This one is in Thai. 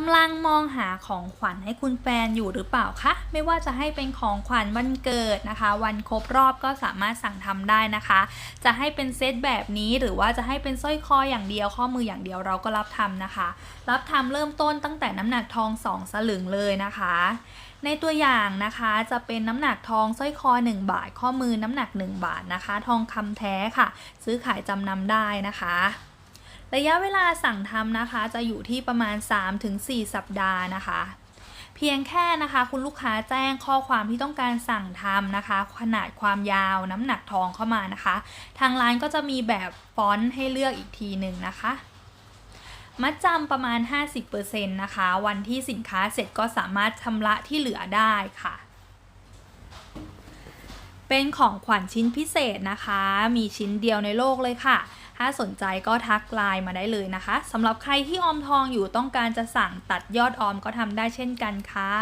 กำลังมองหาของขวัญให้คุณแฟนอยู่หรือเปล่าคะ ไม่ว่าจะให้เป็นของขวัญวันเกิดนะคะ วันครบรอบก็สามารถสั่งทำได้นะคะ จะให้เป็นเซตแบบนี้หรือว่าจะให้เป็นสร้อยคออย่างเดียวข้อมืออย่างเดียวเราก็รับทำนะคะ รับทำเริ่มต้นตั้งแต่น้ำหนักทอง 2 สลึงเลยนะคะ ในตัวอย่างนะคะจะเป็นน้ำหนักทองสร้อยคอ 1 บาท ข้อมือน้ำหนัก 1 บาทนะคะ ทองคำแท้ค่ะ ซื้อขายจำนำได้นะคะ ระยะเวลาสั่งทำนะคะ จะอยู่ที่ประมาณ 3-4 สัปดาห์นะคะ เพียงแค่นะคะคุณลูกค้าแจ้งข้อความที่ต้องการสั่งทำนะคะ ขนาดความยาวน้ำหนักทองเข้ามานะคะ ทางร้านก็จะมีแบบฟอนต์ให้เลือกอีกทีหนึ่งนะคะมัดจำประมาณ 50%นะคะ วันที่สินค้าเสร็จก็สามารถชำระที่เหลือได้ค่ะ เป็นของขวัญชิ้นพิเศษนะคะ มีชิ้นเดียวในโลกเลยค่ะ ถ้าสนใจก็ทักไลน์มาได้เลยนะคะสำหรับใครที่ออมทองอยู่ต้องการจะสั่งตัดยอดออมก็ทำได้เช่นกันค่ะ